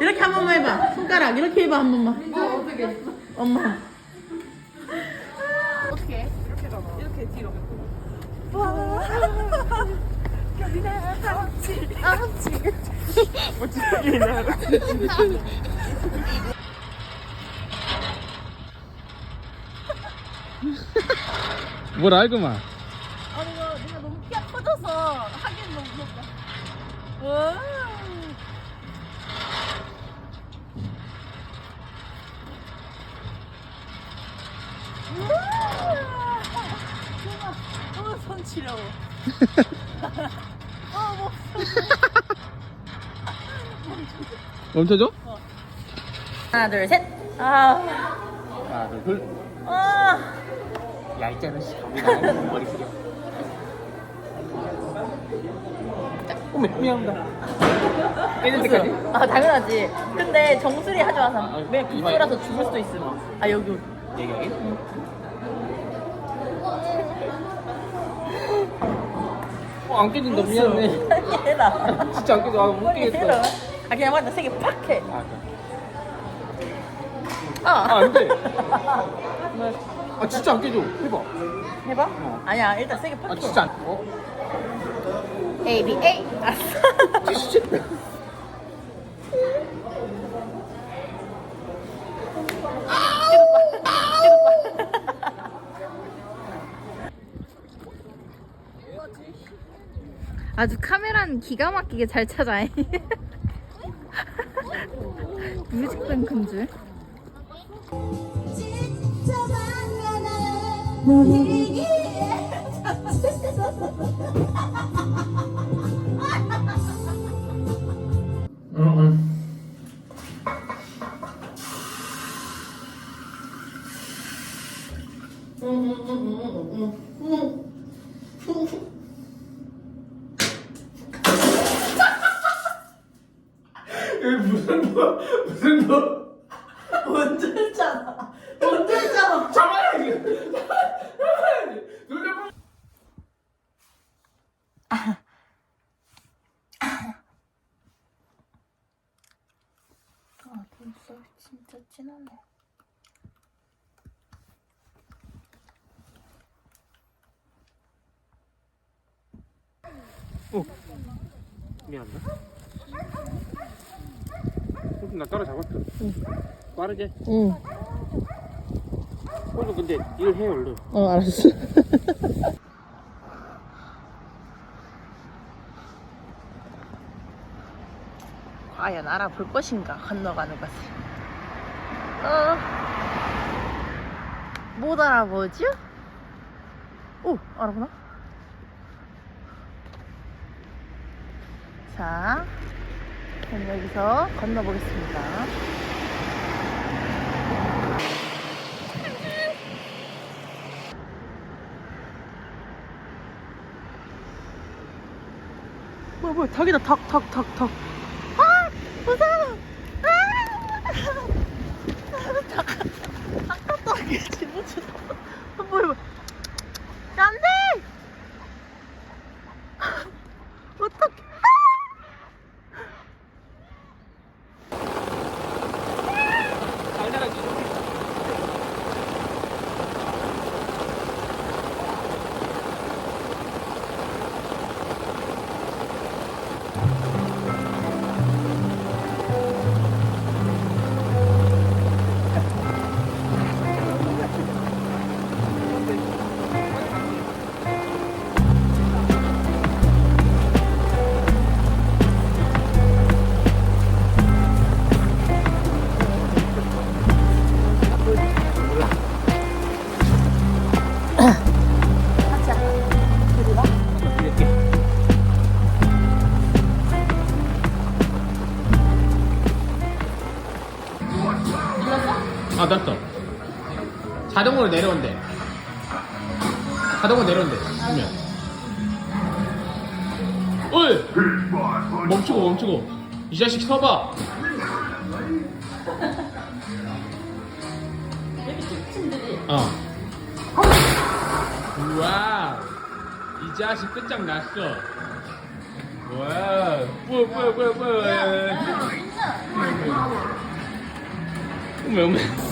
이렇게 한 번만 해봐. 손가락 이렇게 해봐 한 번만. 어, 어떻게? 엄마. 어떻게? 해? 이렇게 잡아. 이렇게 뒤로. 와. 겨울이나 아홉치. 아홉치. 어떻게 나 뭘 알고만. 치려워. 어, 뭐. 멈춰줘? 하나, 둘, 셋. 아, 하나, 둘, 둘. 아. 야, 있잖아, 씨. 갑니다. 머리 숙여. 어메, 미안합니다. 깨질 때까지? 아, 당연하지. 근데 정수리 하지 마서. 아, 왜 이마에- 빗소라서 죽을 수도 있음. 아, 여기. 여기. 여기, 여기? 안 깨진다. 미안해. 해라. 진짜 안 깨져. 아, 못 빨리. 해라. 아, 그냥 맞다. 세게 팍 해. 아. 아. 아, 안 돼. 뭐, 아, 진짜 안 깨져. 해봐. 해봐? 어. 아니야, 일단 세게 팍 아, 해. 진짜 안. 어? A, B, A. 아싸. 진짜. 아주 카메라는 기가 막히게 잘 찾아. 뮤직뱅크인 줄. 진짜 만나는 너에게 응, 응. 여기 무슨 뭐 무슨 뭐 먼저 했잖아. 먼저 했잖아. 잡아야지 잡아야지 눈 잡아 아, 눈썹 진짜 진하네. 미안하다 호준 나 따라잡았어 응 빠르게 응. 호준 근데 일 해 얼른 어, 알았어. 과연 알아볼 것인가 건너가는 것을. 어. 못 알아보죠? 오, 알아보나? 자, 그럼 여기서 건너보겠습니다. 뭐야, 뭐야, 닭이다, 닭, 닭, 닭, 닭. 아! 자동으로 내려온대. 자동으로 내려온대 보면 어이! 멈추고 멈추고. 이 자식 서봐. 어. 우와 이 자식 끝장났어. 와 뭐야 뭐야 뭐야 뭐야 왜 오면? 완전.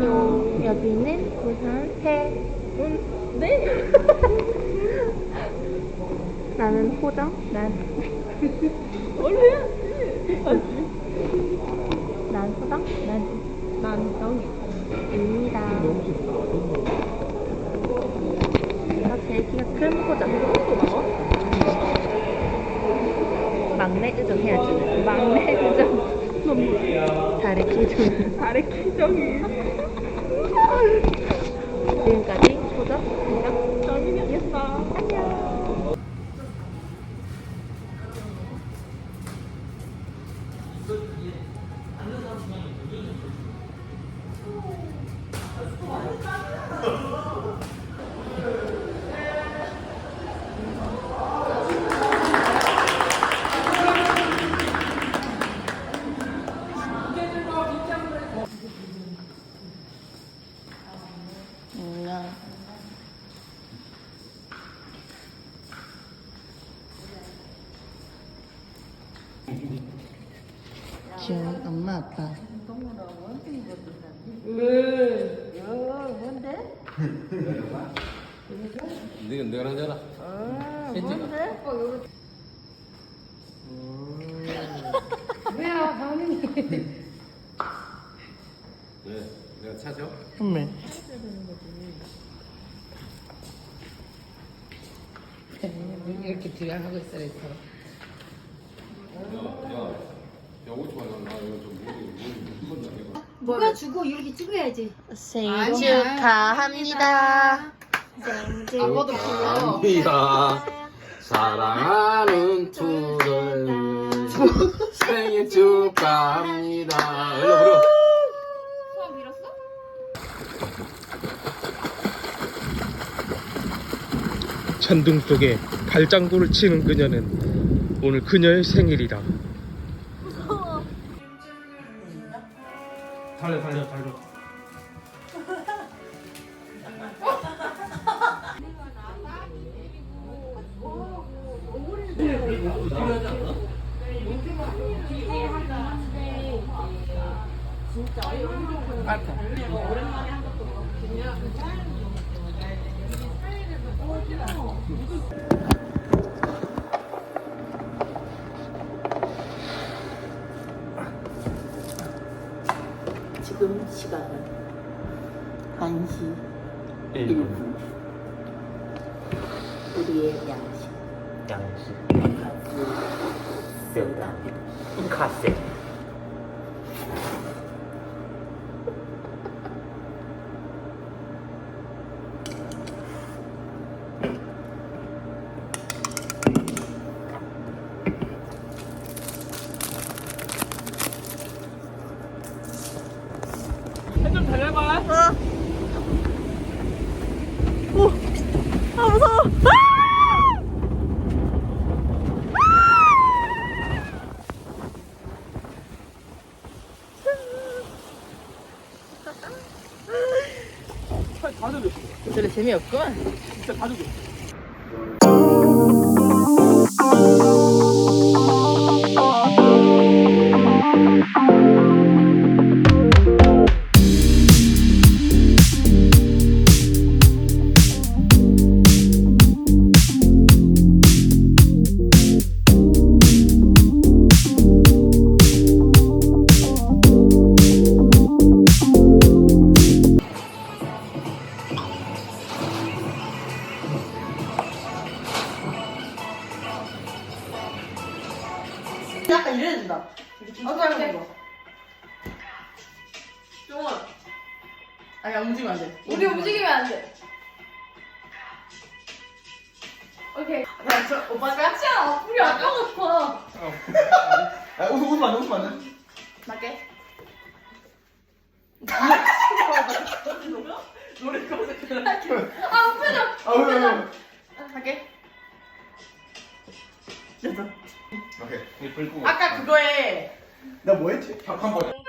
안녕. 여기는 부산 태운네. 나는 호정. 난. 원래. 난 호정. 난. 난 정입니다. 내가 제일 키가 큰 호정. 막내 의정 해야지. 막내 의정. 다래 키정. 다리 키정이. 지 지금 엄마 아빠. 네가 내가 하잖아. 네, 내가 찾아. 엄마. 이렇게 뒤에 하고 있어야 돼. 야, 야, 무슨 누가 주고 이렇게 찍어야지 생일 축하합니다. 생일 불러. 사랑하는 투덜 생일 축하합니다. 일로? 천둥 속에 발장구를 치는 그녀는 오늘 그녀의 생일이다. 달려 달려 달려. 지금 시간은 1시 1분. 우리의 양식. 양식, 카스. 세우다, 카세. 달려봐. 아 무서워. 다 들려. 별로 재미없구만. 진짜 다들 아니 안 움직이면 안 돼. 우리 움직이면 안 돼. 오케이. 나 저, 오빠가? 시아, 우리 아까웠어. 아, 웃음, 웃음 안 돼, 웃음 안 돼. 맞게. 노래 검색해라. 아, 웃겨져. 아, 왜, 왜, 왜. 갈게. 됐어. 오케이. 이불 끄고. 아까 그거에. 나 뭐 했지? 닭한 번.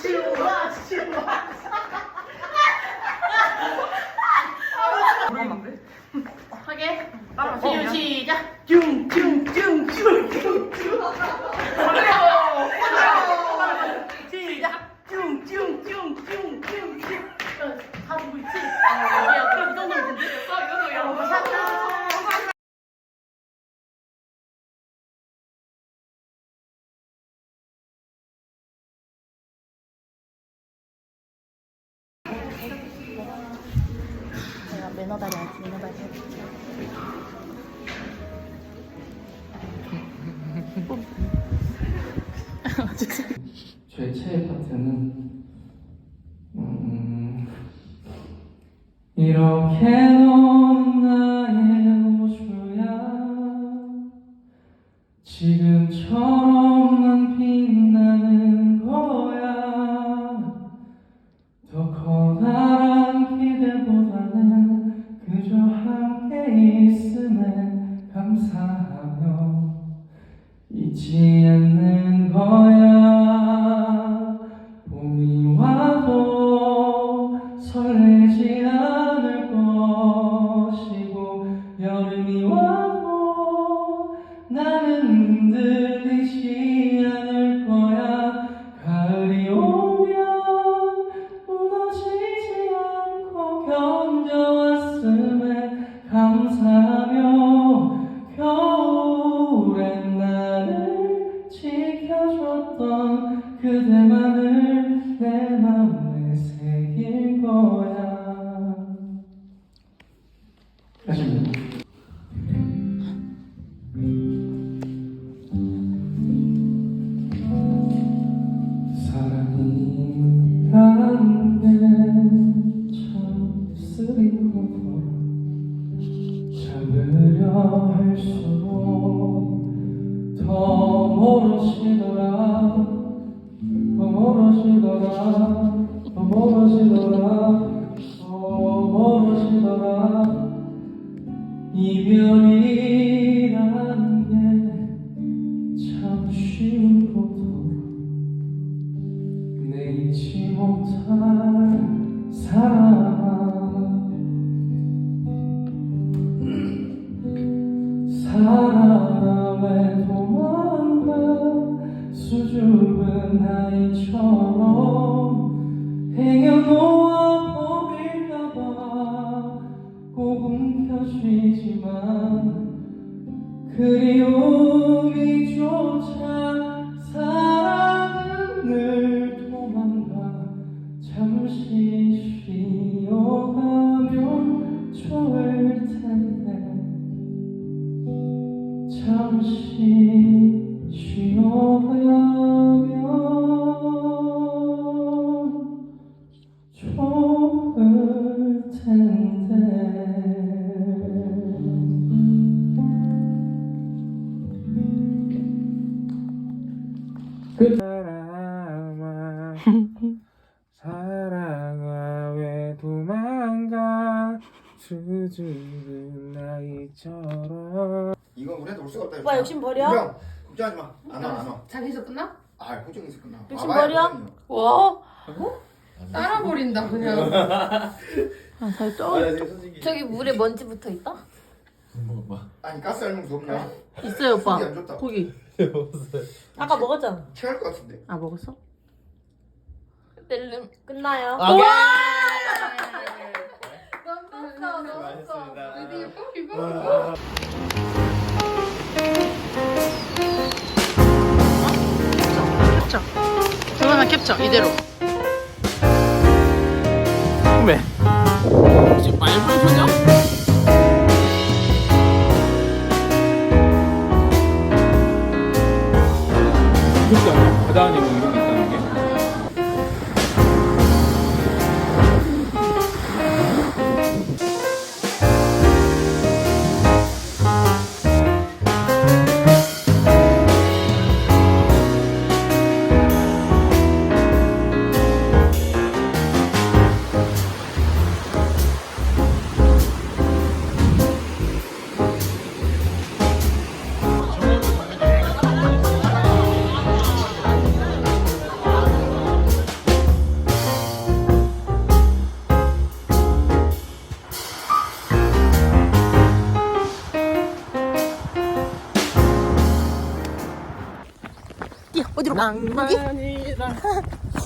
too much, too much. 매너 발휘하지 매너 발휘 저의 최애 파트는 음, 이렇게 너 잊지 않는 거야. 봄이 와도 설레지 않을 것이고 여름이 와도 나는 흔들리지 않을 거야. 가을이 오면 무너지지 않고 견뎌왔음에 감사 오빠 욕심 버려. 형 걱정하지 마. 안 와, 안 와. 자기에서 끝나? 아, 걱정해서 끝나. 욕심 버려. 와. 어? 따라 버린다 그냥. 아, 잘 아, 저기 물에 먼지 붙어 있다? 뭐 아니 가스 알몸 없나? 있어요, 오빠. 안 좋다. 고기. 아까 먹었잖아. 체할 것 같은데. 아, 먹었어? 뗄름. 끝나요. 네. 넘었어 넘었어. 드디어 뽑기 뽑기. 캡처. 동영상 캡처, 이대로. 꿈에 혹시 말벌 소녀? 낭만이라.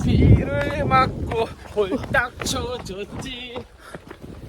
비를 맞고 홀딱 쳐졌지